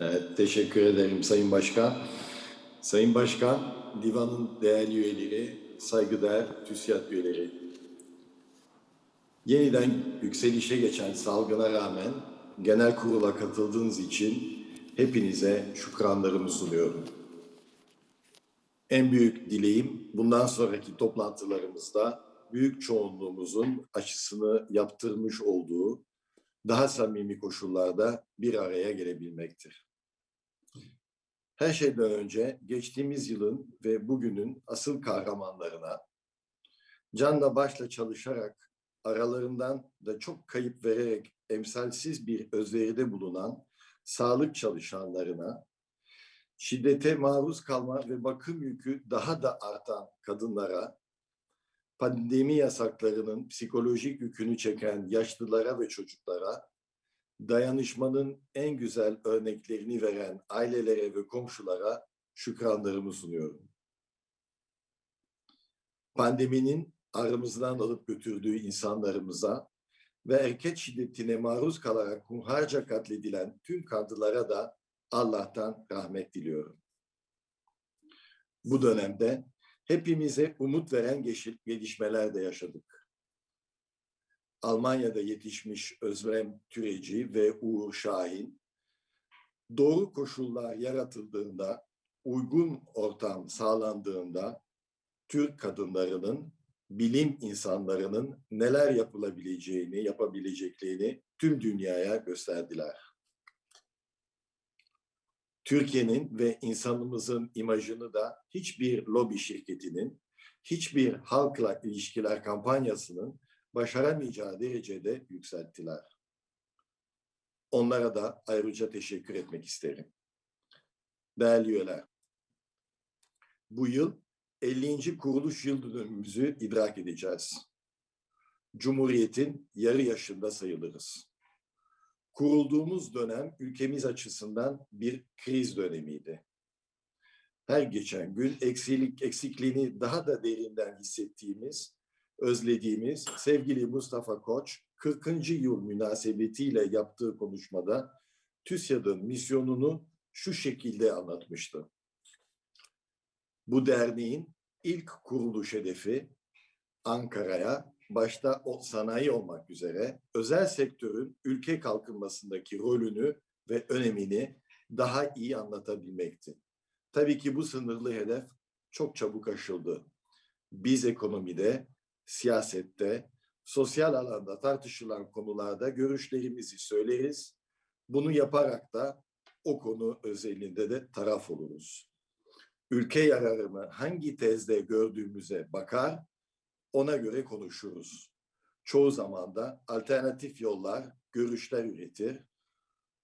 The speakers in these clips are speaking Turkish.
Evet, teşekkür ederim Sayın Başkan. Sayın Başkan, divanın değerli üyeleri, saygıdeğer TÜSİAD üyeleri. Yeniden yükselişe geçen salgına rağmen genel kurula katıldığınız için hepinize şükranlarımı sunuyorum. En büyük dileğim bundan sonraki toplantılarımızda büyük çoğunluğumuzun aşısını yaptırmış olduğu daha samimi koşullarda bir araya gelebilmektir. Her şeyden önce geçtiğimiz yılın ve bugünün asıl kahramanlarına canla başla çalışarak aralarından da çok kayıp vererek emsalsiz bir özveride bulunan sağlık çalışanlarına, şiddete maruz kalma ve bakım yükü daha da artan kadınlara, pandemi yasaklarının psikolojik yükünü çeken yaşlılara ve çocuklara, dayanışmanın en güzel örneklerini veren ailelere ve komşulara şükranlarımı sunuyorum. Pandeminin aramızdan alıp götürdüğü insanlarımıza ve erkek şiddetine maruz kalarak hunharca katledilen tüm kadınlara da Allah'tan rahmet diliyorum. Bu dönemde hepimize umut veren gelişmeler de yaşadık. Almanya'da yetişmiş Özlem Türeci ve Uğur Şahin, doğru koşullar yaratıldığında, uygun ortam sağlandığında Türk kadınlarının, bilim insanlarının neler yapılabileceğini, yapabileceklerini tüm dünyaya gösterdiler. Türkiye'nin ve insanımızın imajını da hiçbir lobi şirketinin, hiçbir halkla ilişkiler kampanyasının başaramayacağı derecede yükselttiler. Onlara da ayrıca teşekkür etmek isterim. Değerli üyeler, bu yıl 50. kuruluş yıl dönümümüzü idrak edeceğiz. Cumhuriyetin yarı yaşında sayılırız. Kurulduğumuz dönem ülkemiz açısından bir kriz dönemiydi. Her geçen gün eksilik eksikliğini daha da derinden hissettiğimiz özlediğimiz sevgili Mustafa Koç 40. yıl münasebetiyle yaptığı konuşmada TÜSYAD'ın misyonunu şu şekilde anlatmıştı. Bu derneğin ilk kuruluş hedefi Ankara'ya başta o sanayi olmak üzere özel sektörün ülke kalkınmasındaki rolünü ve önemini daha iyi anlatabilmekti. Tabii ki bu sınırlı hedef çok çabuk aşıldı. Biz ekonomide siyasette, sosyal alanda tartışılan konularda görüşlerimizi söyleriz. Bunu yaparak da o konu özelinde de taraf oluruz. Ülke yararını hangi tezde gördüğümüze bakar, ona göre konuşuruz. Çoğu zaman da alternatif yollar, görüşler üretir.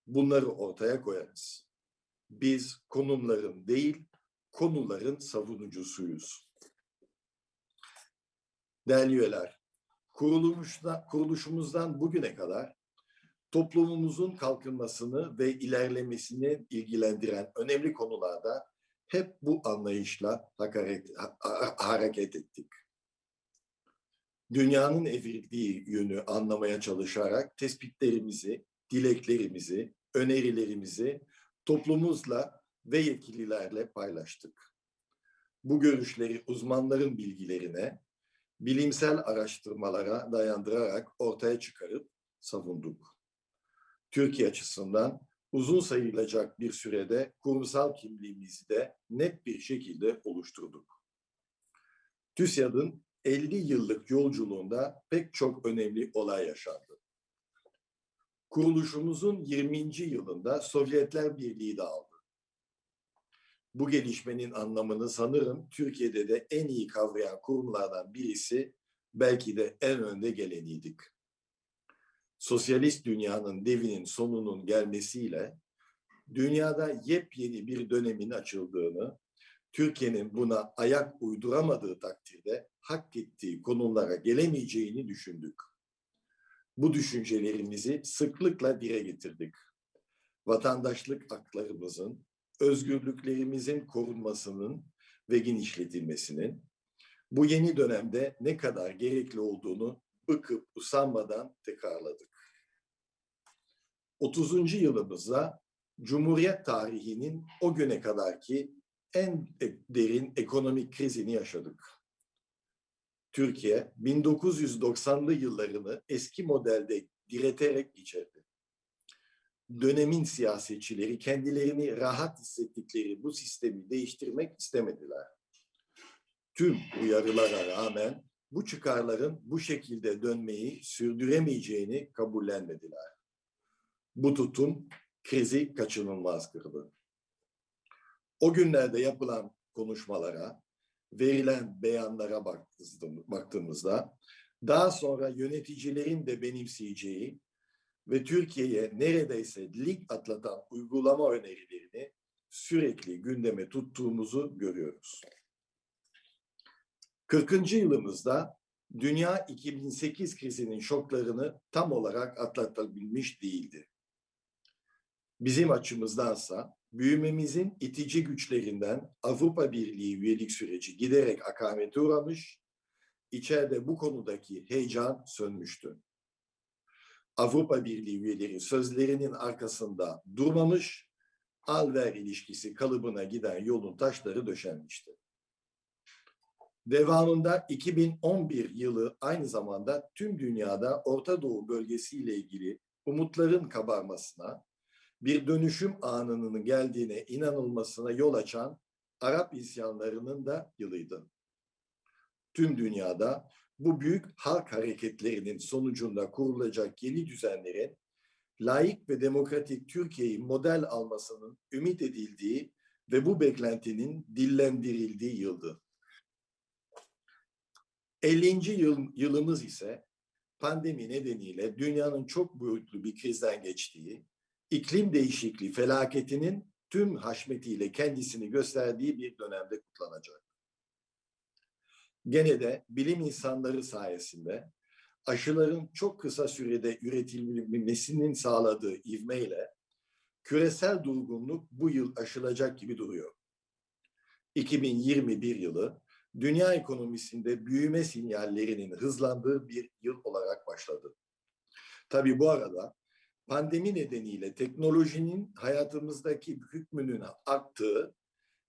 Bunları ortaya koyarız. Biz konumların değil, konuların savunucusuyuz. Değerli üyeler, kuruluşumuzdan, bugüne kadar toplumumuzun kalkınmasını ve ilerlemesini ilgilendiren önemli konularda hep bu anlayışla hareket ettik. Dünyanın evrildiği yönü anlamaya çalışarak tespitlerimizi, dileklerimizi, önerilerimizi toplumumuzla ve yetkililerle paylaştık. Bu görüşleri uzmanların bilgilerine, bilimsel araştırmalara dayandırarak ortaya çıkarıp savunduk. Türkiye açısından uzun sayılacak bir sürede kurumsal kimliğimizi de net bir şekilde oluşturduk. TÜSYAD'ın 50 yıllık yolculuğunda pek çok önemli olay yaşandı. Kuruluşumuzun 20. yılında Sovyetler Birliği dağıldı. Bu gelişmenin anlamını sanırım Türkiye'de de en iyi kavrayan kurumlardan birisi belki de en önde geleniydik. Sosyalist dünyanın devinin sonunun gelmesiyle dünyada yepyeni bir dönemin açıldığını, Türkiye'nin buna ayak uyduramadığı takdirde hak ettiği konumlara gelemeyeceğini düşündük. Bu düşüncelerimizi sıklıkla dile getirdik. Vatandaşlık haklarımızın, özgürlüklerimizin korunmasının ve genişletilmesinin bu yeni dönemde ne kadar gerekli olduğunu bıkıp usanmadan tekrarladık. 30. yılımızda Cumhuriyet tarihinin o güne kadarki en e- derin ekonomik krizini yaşadık. Türkiye 1990'lı yıllarını eski modelde direterek geçirdi. Dönemin siyasetçileri kendilerini rahat hissettikleri bu sistemi değiştirmek istemediler. Tüm uyarılara rağmen bu çıkarların bu şekilde dönmeyi sürdüremeyeceğini kabullenmediler. Bu tutum krizi kaçınılmaz kıldı. O günlerde yapılan konuşmalara, verilen beyanlara baktığımızda daha sonra yöneticilerin de benimseyeceği ve Türkiye'ye neredeyse lig atlatan uygulama önerilerini sürekli gündeme tuttuğumuzu görüyoruz. 40. yılımızda dünya 2008 krizinin şoklarını tam olarak atlatabilmiş değildi. Bizim açımızdansa büyümemizin itici güçlerinden Avrupa Birliği üyelik süreci giderek akamete uğramış, içeride bu konudaki heyecan sönmüştü. Avrupa Birliği üyeleri sözlerinin arkasında durmamış, al-ver ilişkisi kalıbına giden yolun taşları döşenmişti. Devamında 2011 yılı aynı zamanda tüm dünyada Orta Doğu bölgesiyle ilgili umutların kabarmasına, bir dönüşüm anının geldiğine inanılmasına yol açan Arap isyanlarının da yılıydı. Tüm dünyada bu büyük halk hareketlerinin sonucunda kurulacak yeni düzenlerin layık ve demokratik Türkiye'yi model almasının ümit edildiği ve bu beklentinin dillendirildiği yıldı. 50. Yıl, yılımız ise pandemi nedeniyle dünyanın çok boyutlu bir krizden geçtiği, iklim değişikliği felaketinin tüm haşmetiyle kendisini gösterdiği bir dönemde kutlanacak. Gene de bilim insanları sayesinde aşıların çok kısa sürede üretilmesinin sağladığı ivmeyle küresel durgunluk bu yıl aşılacak gibi duruyor. 2021 yılı dünya ekonomisinde büyüme sinyallerinin hızlandığı bir yıl olarak başladı. Tabii bu arada pandemi nedeniyle teknolojinin hayatımızdaki hükmünün arttığı,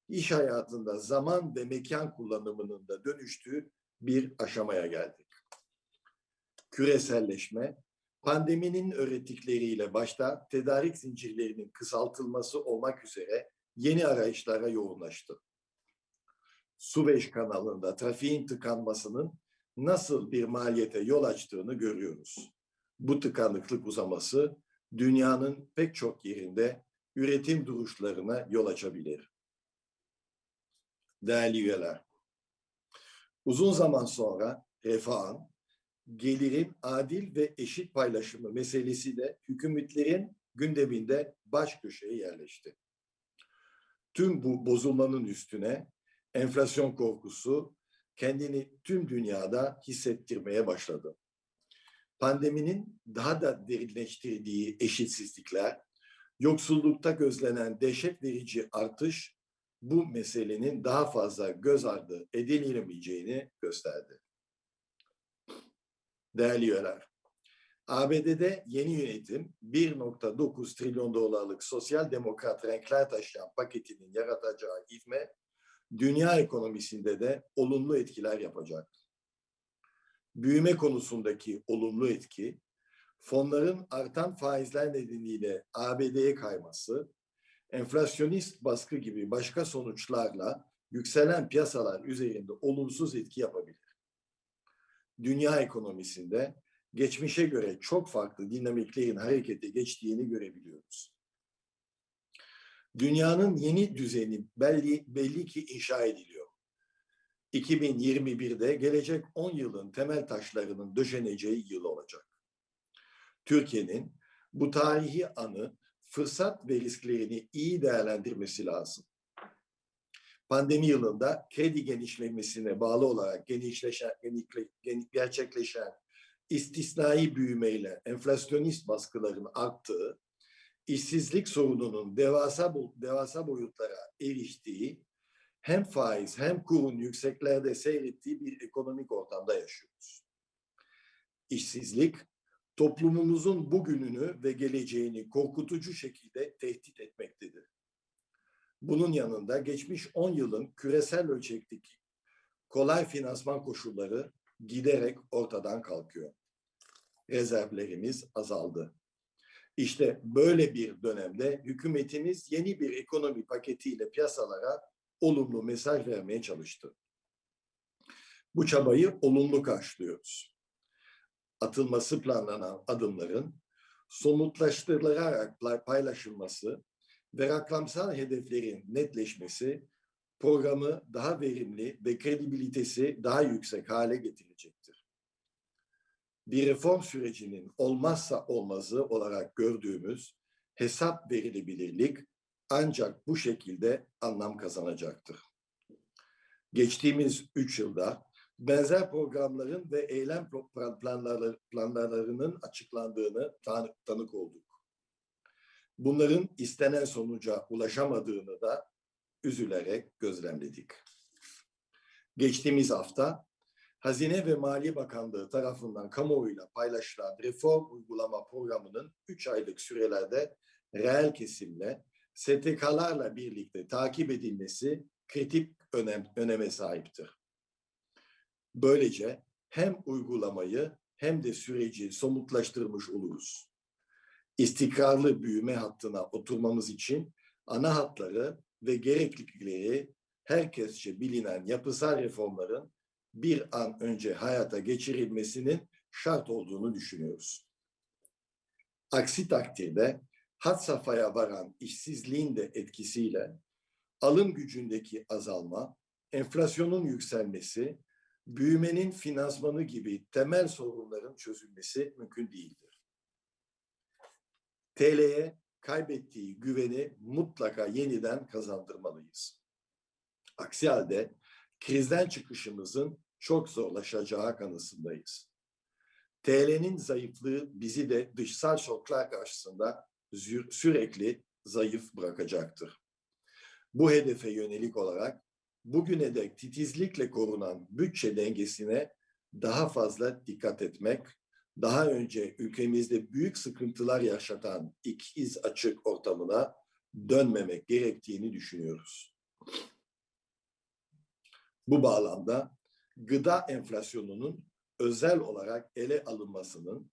iş hayatında zaman ve mekan kullanımının da dönüştüğü bir aşamaya geldik. Küreselleşme, pandeminin öğrettikleriyle başta tedarik zincirlerinin kısaltılması olmak üzere yeni arayışlara yoğunlaştı. Suveç kanalında trafiğin tıkanmasının nasıl bir maliyete yol açtığını görüyoruz. Bu tıkanıklık uzaması dünyanın pek çok yerinde üretim duruşlarına yol açabilir. Değerli üyeler, uzun zaman sonra refahın, gelirin adil ve eşit paylaşımı meselesi de hükümetlerin gündeminde baş köşeye yerleşti. Tüm bu bozulmanın üstüne enflasyon korkusu kendini tüm dünyada hissettirmeye başladı. Pandeminin daha da derinleştirdiği eşitsizlikler, yoksullukta gözlenen dehşet verici artış bu meselenin daha fazla göz ardı edilemeyeceğini gösterdi. Değerli üyeler, ABD'de yeni yönetim 1.9 trilyon dolarlık sosyal demokrat renkler taşıyan paketinin yaratacağı ivme dünya ekonomisinde de olumlu etkiler yapacak. Büyüme konusundaki olumlu etki, fonların artan faizler nedeniyle ABD'ye kayması, enflasyonist baskı gibi başka sonuçlarla yükselen piyasalar üzerinde olumsuz etki yapabilir. Dünya ekonomisinde geçmişe göre çok farklı dinamiklerin harekete geçtiğini görebiliyoruz. Dünyanın yeni düzeni belli, belli ki inşa ediliyor. 2021'de gelecek 10 yılın temel taşlarının döşeneceği yıl olacak. Türkiye'nin bu tarihi anı fırsat ve risklerini iyi değerlendirmesi lazım. Pandemi yılında kredi genişlemesine bağlı olarak genişleşen, gerçekleşen istisnai büyümeyle enflasyonist baskıların arttığı işsizlik sorununun devasa devasa boyutlara eriştiği hem faiz hem kurun yükseklerde seyrettiği bir ekonomik ortamda yaşıyoruz. İşsizlik toplumumuzun bugününü ve geleceğini korkutucu şekilde tehdit etmekte. Bunun yanında geçmiş 10 yılın küresel ölçekteki kolay finansman koşulları giderek ortadan kalkıyor. Rezervlerimiz azaldı. İşte böyle bir dönemde hükümetimiz yeni bir ekonomi paketiyle piyasalara olumlu mesaj vermeye çalıştı. Bu çabayı olumlu karşılıyoruz. Atılması planlanan adımların somutlaştırılarak paylaşılması ve rakamsal hedeflerin netleşmesi programı daha verimli ve kredibilitesi daha yüksek hale getirecektir. Bir reform sürecinin olmazsa olmazı olarak gördüğümüz hesap verilebilirlik ancak bu şekilde anlam kazanacaktır. Geçtiğimiz üç yılda benzer programların ve eylem planları, planlarının açıklandığını tan tanık olduk. Bunların istenen sonuca ulaşamadığını da üzülerek gözlemledik. Geçtiğimiz hafta Hazine ve Maliye Bakanlığı tarafından kamuoyuyla paylaşılan reform uygulama programının 3 aylık sürelerde reel kesimle STK'larla birlikte takip edilmesi kritik önem, öneme sahiptir. Böylece hem uygulamayı hem de süreci somutlaştırmış oluruz. İstikrarlı büyüme hattına oturmamız için ana hatları ve gereklilikleri herkesçe bilinen yapısal reformların bir an önce hayata geçirilmesinin şart olduğunu düşünüyoruz. Aksi takdirde hat safhaya varan işsizliğin de etkisiyle alım gücündeki azalma, enflasyonun yükselmesi, büyümenin finansmanı gibi temel sorunların çözülmesi mümkün değildir. TL'ye kaybettiği güveni mutlaka yeniden kazandırmalıyız. Aksi halde krizden çıkışımızın çok zorlaşacağı kanısındayız. TL'nin zayıflığı bizi de dışsal şoklar karşısında sürekli zayıf bırakacaktır. Bu hedefe yönelik olarak bugüne dek titizlikle korunan bütçe dengesine daha fazla dikkat etmek, daha önce ülkemizde büyük sıkıntılar yaşatan ikiz açık ortamına dönmemek gerektiğini düşünüyoruz. Bu bağlamda gıda enflasyonunun özel olarak ele alınmasının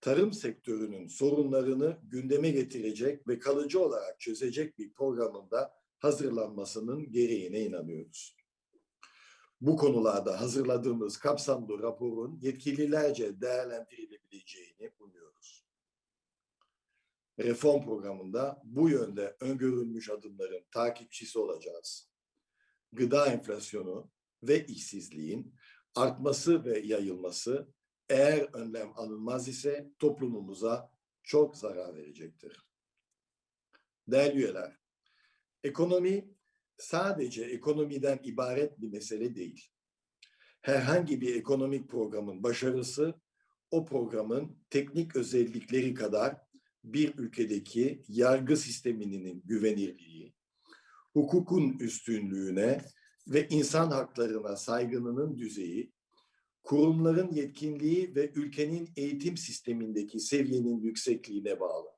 tarım sektörünün sorunlarını gündeme getirecek ve kalıcı olarak çözecek bir programında hazırlanmasının gereğine inanıyoruz. Bu konularda hazırladığımız kapsamlı raporun yetkililerce değerlendirilebileceğini umuyoruz. Reform programında bu yönde öngörülmüş adımların takipçisi olacağız. Gıda enflasyonu ve işsizliğin artması ve yayılması eğer önlem alınmaz ise toplumumuza çok zarar verecektir. Değerli üyeler, ekonomi sadece ekonomiden ibaret bir mesele değil. Herhangi bir ekonomik programın başarısı o programın teknik özellikleri kadar bir ülkedeki yargı sisteminin güvenirliği, hukukun üstünlüğüne ve insan haklarına saygınının düzeyi, kurumların yetkinliği ve ülkenin eğitim sistemindeki seviyenin yüksekliğine bağlı.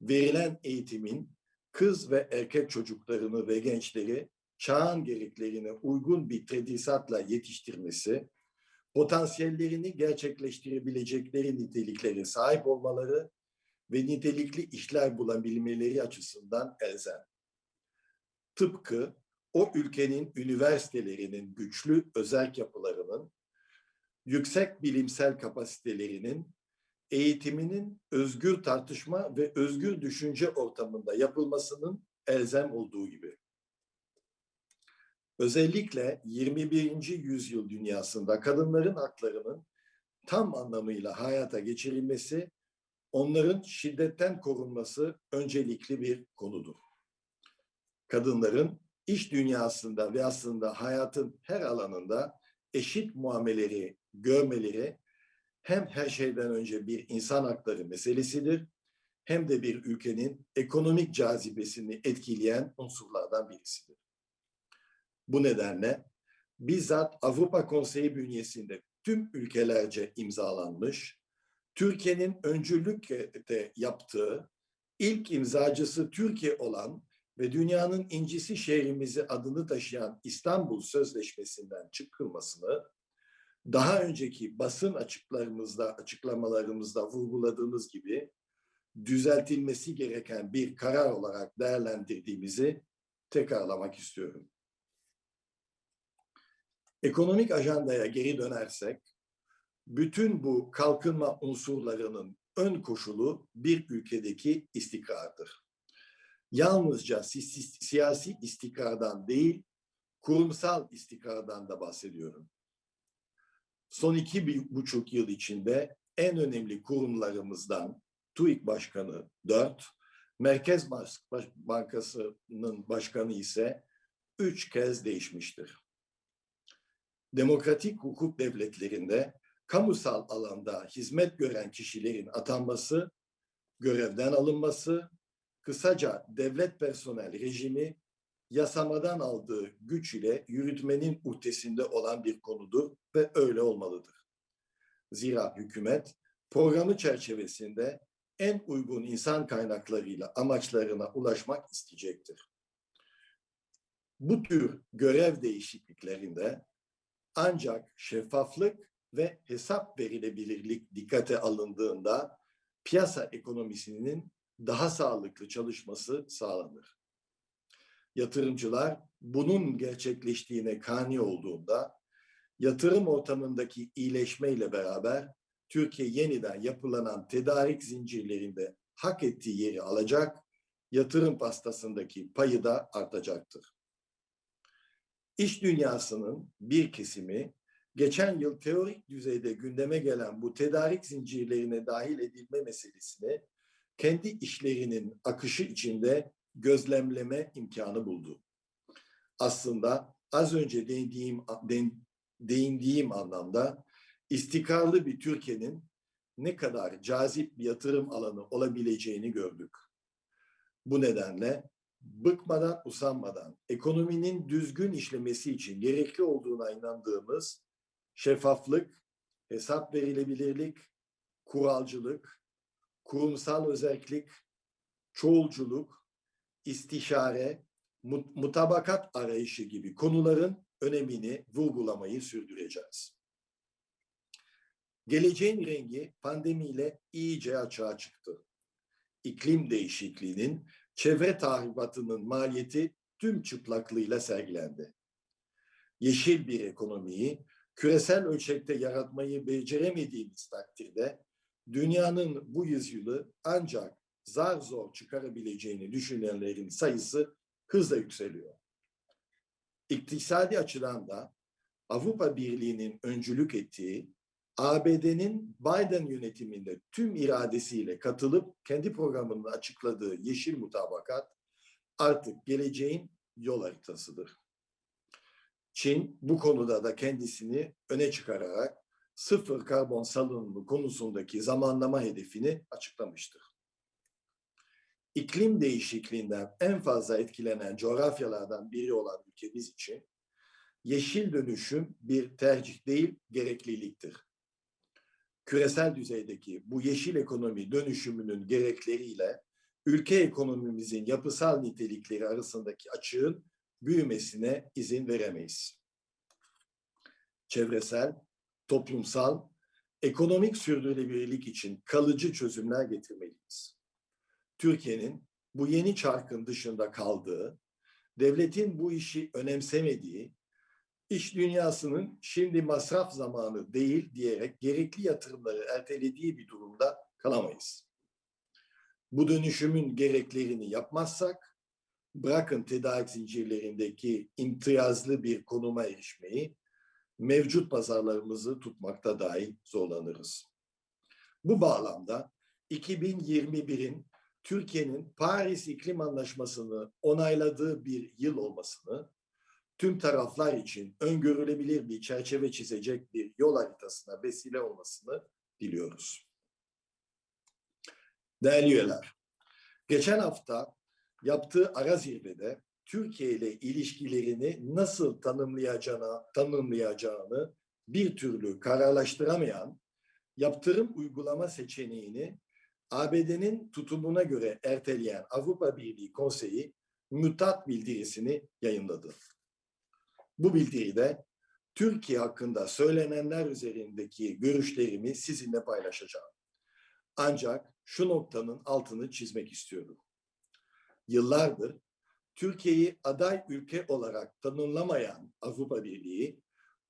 Verilen eğitimin kız ve erkek çocuklarını ve gençleri çağın gereklerine uygun bir tedrisatla yetiştirmesi, potansiyellerini gerçekleştirebilecekleri niteliklere sahip olmaları ve nitelikli işler bulabilmeleri açısından elzem. Tıpkı o ülkenin üniversitelerinin güçlü özel yapılarının, yüksek bilimsel kapasitelerinin, eğitiminin özgür tartışma ve özgür düşünce ortamında yapılmasının elzem olduğu gibi. Özellikle 21. yüzyıl dünyasında kadınların haklarının tam anlamıyla hayata geçirilmesi, onların şiddetten korunması öncelikli bir konudur. Kadınların iş dünyasında ve aslında hayatın her alanında eşit muameleri görmeleri hem her şeyden önce bir insan hakları meselesidir hem de bir ülkenin ekonomik cazibesini etkileyen unsurlardan birisidir. Bu nedenle bizzat Avrupa Konseyi bünyesinde tüm ülkelerce imzalanmış, Türkiye'nin öncülükte yaptığı ilk imzacısı Türkiye olan ve dünyanın incisi şehrimizi adını taşıyan İstanbul Sözleşmesi'nden çıkılmasını daha önceki basın açıklarımızda, açıklamalarımızda vurguladığımız gibi düzeltilmesi gereken bir karar olarak değerlendirdiğimizi tekrarlamak istiyorum. Ekonomik ajandaya geri dönersek, bütün bu kalkınma unsurlarının ön koşulu bir ülkedeki istikrardır. Yalnızca si si siyasi istikrardan değil, kurumsal istikrardan da bahsediyorum. Son iki buçuk yıl içinde en önemli kurumlarımızdan TÜİK Başkanı 4, Merkez Bankası'nın başkanı ise 3 kez değişmiştir. Demokratik hukuk devletlerinde kamusal alanda hizmet gören kişilerin atanması, görevden alınması, kısaca devlet personel rejimi yasamadan aldığı güç ile yürütmenin uhdesinde olan bir konudur ve öyle olmalıdır. Zira hükümet programı çerçevesinde en uygun insan kaynaklarıyla amaçlarına ulaşmak isteyecektir. Bu tür görev değişikliklerinde ancak şeffaflık ve hesap verilebilirlik dikkate alındığında piyasa ekonomisinin daha sağlıklı çalışması sağlanır. Yatırımcılar bunun gerçekleştiğine kani olduğunda yatırım ortamındaki iyileşmeyle beraber Türkiye yeniden yapılanan tedarik zincirlerinde hak ettiği yeri alacak, yatırım pastasındaki payı da artacaktır. İş dünyasının bir kesimi geçen yıl teorik düzeyde gündeme gelen bu tedarik zincirlerine dahil edilme meselesini kendi işlerinin akışı içinde gözlemleme imkanı buldu. Aslında az önce değindiğim, değindiğim anlamda istikrarlı bir Türkiye'nin ne kadar cazip bir yatırım alanı olabileceğini gördük. Bu nedenle bıkmadan usanmadan ekonominin düzgün işlemesi için gerekli olduğuna inandığımız şeffaflık, hesap verilebilirlik, kuralcılık, kurumsal özellik, çoğulculuk, istişare, mutabakat arayışı gibi konuların önemini vurgulamayı sürdüreceğiz. Geleceğin rengi pandemiyle iyice açığa çıktı. İklim değişikliğinin, çevre tahribatının maliyeti tüm çıplaklığıyla sergilendi. Yeşil bir ekonomiyi küresel ölçekte yaratmayı beceremediğimiz takdirde dünyanın bu yüzyılı ancak zar zor çıkarabileceğini düşünenlerin sayısı hızla yükseliyor. İktisadi açıdan da Avrupa Birliği'nin öncülük ettiği ABD'nin Biden yönetiminde tüm iradesiyle katılıp kendi programını açıkladığı yeşil mutabakat artık geleceğin yol haritasıdır. Çin bu konuda da kendisini öne çıkararak sıfır karbon salınımı konusundaki zamanlama hedefini açıklamıştır. İklim değişikliğinden en fazla etkilenen coğrafyalardan biri olan ülkemiz için yeşil dönüşüm bir tercih değil, gerekliliktir. Küresel düzeydeki bu yeşil ekonomi dönüşümünün gerekleriyle ülke ekonomimizin yapısal nitelikleri arasındaki açığın büyümesine izin veremeyiz. Çevresel, toplumsal, ekonomik sürdürülebilirlik için kalıcı çözümler getirmeliyiz. Türkiye'nin bu yeni çarkın dışında kaldığı, devletin bu işi önemsemediği, iş dünyasının şimdi masraf zamanı değil diyerek gerekli yatırımları ertelediği bir durumda kalamayız. Bu dönüşümün gereklerini yapmazsak, bırakın tedarik zincirlerindeki imtiyazlı bir konuma erişmeyi, mevcut pazarlarımızı tutmakta dahi zorlanırız. Bu bağlamda 2021'in Türkiye'nin Paris İklim Anlaşması'nı onayladığı bir yıl olmasını, tüm taraflar için öngörülebilir bir çerçeve çizecek bir yol haritasına vesile olmasını diliyoruz. Değerli üyeler, geçen hafta yaptığı ara zirvede Türkiye ile ilişkilerini nasıl tanımlayacağını, tanımlayacağını bir türlü kararlaştıramayan yaptırım uygulama seçeneğini ABD'nin tutumuna göre erteleyen Avrupa Birliği Konseyi mütat bildirisini yayınladı. Bu bildiride Türkiye hakkında söylenenler üzerindeki görüşlerimi sizinle paylaşacağım. Ancak şu noktanın altını çizmek istiyorum. Yıllardır Türkiye'yi aday ülke olarak tanımlamayan Avrupa Birliği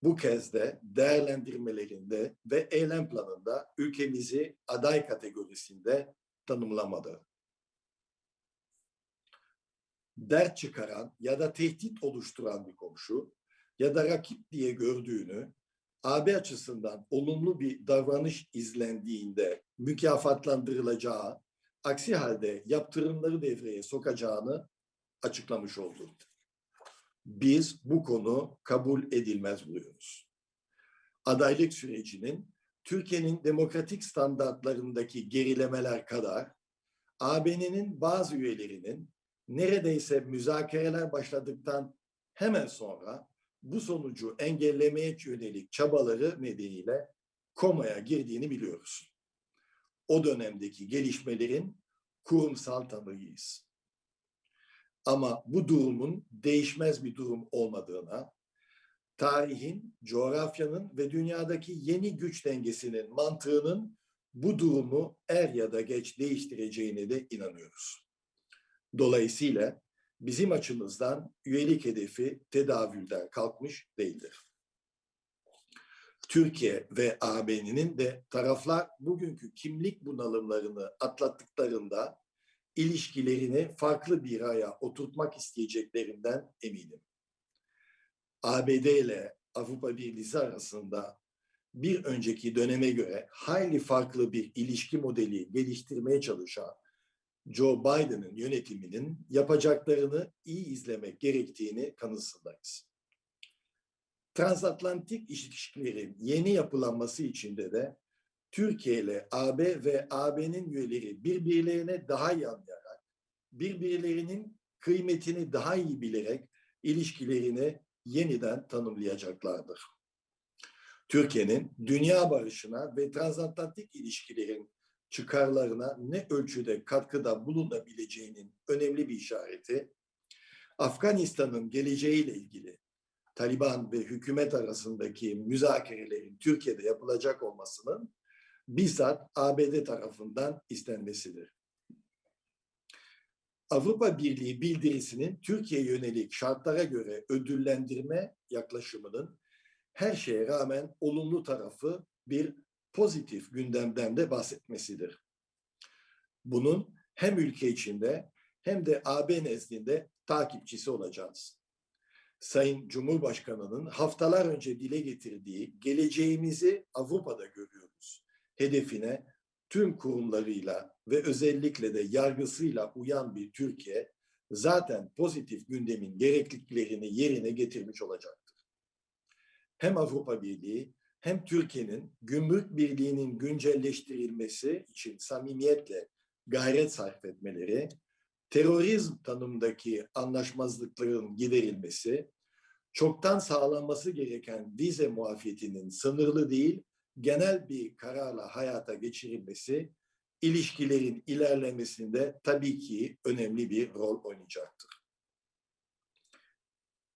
bu kez de değerlendirmelerinde ve eylem planında ülkemizi aday kategorisinde tanımlamadı. Dert çıkaran ya da tehdit oluşturan bir komşu ya da rakip diye gördüğünü AB açısından olumlu bir davranış izlendiğinde mükafatlandırılacağı, aksi halde yaptırımları devreye sokacağını açıklamış oldu. Biz bu konu kabul edilmez buluyoruz. Adaylık sürecinin Türkiye'nin demokratik standartlarındaki gerilemeler kadar AB'nin bazı üyelerinin neredeyse müzakereler başladıktan hemen sonra bu sonucu engellemeye yönelik çabaları nedeniyle komaya girdiğini biliyoruz. O dönemdeki gelişmelerin kurumsal tanığıyız. Ama bu durumun değişmez bir durum olmadığına, tarihin, coğrafyanın ve dünyadaki yeni güç dengesinin mantığının bu durumu er ya da geç değiştireceğine de inanıyoruz. Dolayısıyla bizim açımızdan üyelik hedefi tedavülden kalkmış değildir. Türkiye ve AB'nin de taraflar bugünkü kimlik bunalımlarını atlattıklarında ilişkilerini farklı bir aya oturtmak isteyeceklerinden eminim. ABD ile Avrupa Birliği arasında bir önceki döneme göre hayli farklı bir ilişki modeli geliştirmeye çalışan Joe Biden'ın yönetiminin yapacaklarını iyi izlemek gerektiğini kanısındayız. Transatlantik ilişkilerin yeni yapılanması içinde de Türkiye ile AB ve AB'nin üyeleri birbirlerine daha iyi anlayarak, birbirlerinin kıymetini daha iyi bilerek ilişkilerini yeniden tanımlayacaklardır. Türkiye'nin dünya barışına ve transatlantik ilişkilerin çıkarlarına ne ölçüde katkıda bulunabileceğinin önemli bir işareti, Afganistan'ın geleceğiyle ilgili Taliban ve hükümet arasındaki müzakerelerin Türkiye'de yapılacak olmasının bizzat ABD tarafından istenmesidir. Avrupa Birliği bildirisinin Türkiye yönelik şartlara göre ödüllendirme yaklaşımının her şeye rağmen olumlu tarafı bir pozitif gündemden de bahsetmesidir. Bunun hem ülke içinde hem de AB nezdinde takipçisi olacağız. Sayın Cumhurbaşkanı'nın haftalar önce dile getirdiği geleceğimizi Avrupa'da görüyoruz. Hedefine tüm kurumlarıyla ve özellikle de yargısıyla uyan bir Türkiye zaten pozitif gündemin gerekliliklerini yerine getirmiş olacaktır. Hem Avrupa Birliği hem Türkiye'nin gümrük birliğinin güncelleştirilmesi için samimiyetle gayret sarf etmeleri, terörizm tanımdaki anlaşmazlıkların giderilmesi, çoktan sağlanması gereken vize muafiyetinin sınırlı değil, genel bir kararla hayata geçirilmesi, ilişkilerin ilerlemesinde tabii ki önemli bir rol oynayacaktır.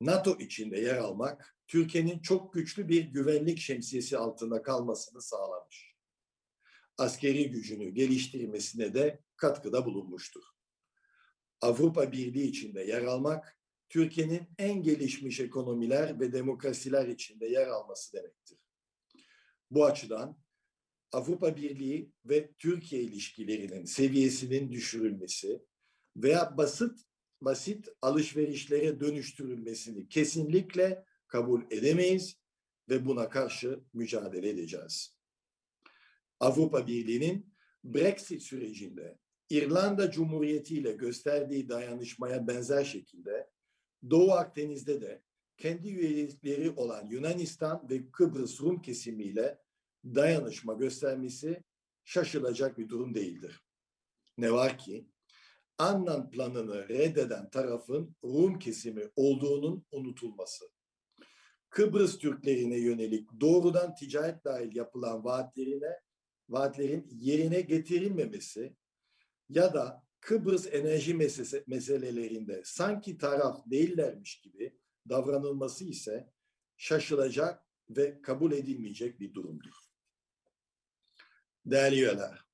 NATO içinde yer almak, Türkiye'nin çok güçlü bir güvenlik şemsiyesi altında kalmasını sağlamış. Askeri gücünü geliştirmesine de katkıda bulunmuştur. Avrupa Birliği içinde yer almak, Türkiye'nin en gelişmiş ekonomiler ve demokrasiler içinde yer alması demektir. Bu açıdan Avrupa Birliği ve Türkiye ilişkilerinin seviyesinin düşürülmesi veya basit basit alışverişlere dönüştürülmesini kesinlikle kabul edemeyiz ve buna karşı mücadele edeceğiz. Avrupa Birliği'nin Brexit sürecinde İrlanda Cumhuriyeti ile gösterdiği dayanışmaya benzer şekilde Doğu Akdeniz'de de kendi üyelikleri olan Yunanistan ve Kıbrıs Rum kesimiyle dayanışma göstermesi şaşılacak bir durum değildir. Ne var ki Annan planını reddeden tarafın Rum kesimi olduğunun unutulması. Kıbrıs Türklerine yönelik doğrudan ticaret dahil yapılan vaatlerine vaatlerin yerine getirilmemesi ya da Kıbrıs enerji meselelerinde sanki taraf değillermiş gibi davranılması ise şaşılacak ve kabul edilmeyecek bir durumdur. Değerli üyeler,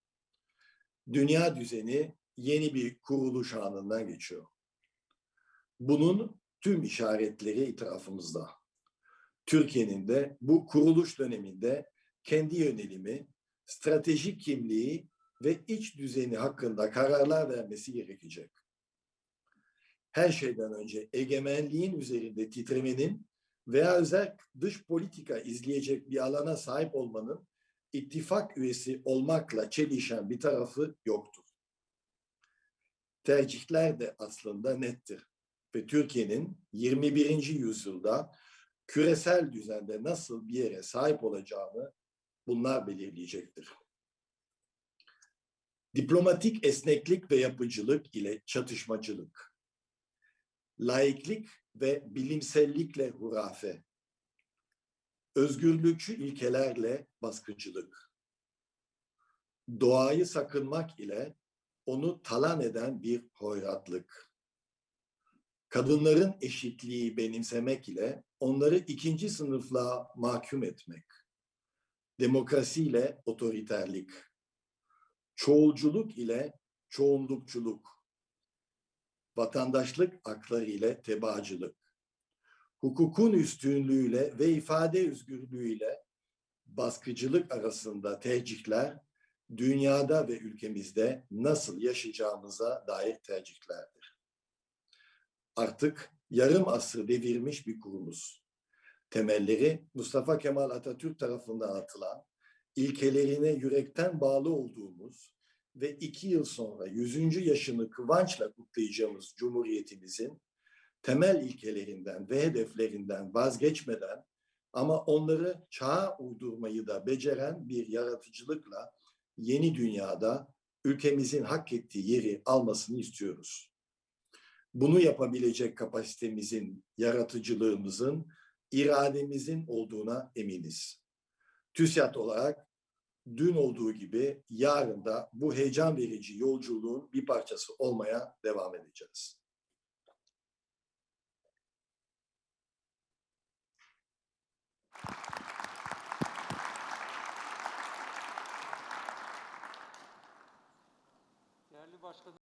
dünya düzeni yeni bir kuruluş anından geçiyor. Bunun tüm işaretleri itirafımızda. Türkiye'nin de bu kuruluş döneminde kendi yönelimi, stratejik kimliği ve iç düzeni hakkında kararlar vermesi gerekecek. Her şeyden önce egemenliğin üzerinde titremenin veya özel dış politika izleyecek bir alana sahip olmanın ittifak üyesi olmakla çelişen bir tarafı yoktur. Tercihler de aslında nettir ve Türkiye'nin 21. yüzyılda küresel düzende nasıl bir yere sahip olacağını bunlar belirleyecektir. Diplomatik esneklik ve yapıcılık ile çatışmacılık, laiklik ve bilimsellikle hurafe, özgürlükçü ilkelerle baskıcılık, doğayı sakınmak ile onu talan eden bir hoyratlık, kadınların eşitliği benimsemek ile onları ikinci sınıfla mahkum etmek, demokrasiyle otoriterlik, çoğulculuk ile çoğunlukçuluk, vatandaşlık hakları ile tebaacılık, hukukun üstünlüğüyle ve ifade özgürlüğüyle baskıcılık arasında tercihler dünyada ve ülkemizde nasıl yaşayacağımıza dair tercihlerdir. Artık yarım asır devirmiş bir kurumuz. Temelleri Mustafa Kemal Atatürk tarafından atılan, ilkelerine yürekten bağlı olduğumuz ve iki yıl sonra 100. yaşını kıvançla kutlayacağımız Cumhuriyetimizin temel ilkelerinden ve hedeflerinden vazgeçmeden ama onları çağa uydurmayı da beceren bir yaratıcılıkla yeni dünyada ülkemizin hak ettiği yeri almasını istiyoruz. Bunu yapabilecek kapasitemizin, yaratıcılığımızın, irademizin olduğuna eminiz. TÜSİAD olarak dün olduğu gibi yarın da bu heyecan verici yolculuğun bir parçası olmaya devam edeceğiz. Değerli başkanım.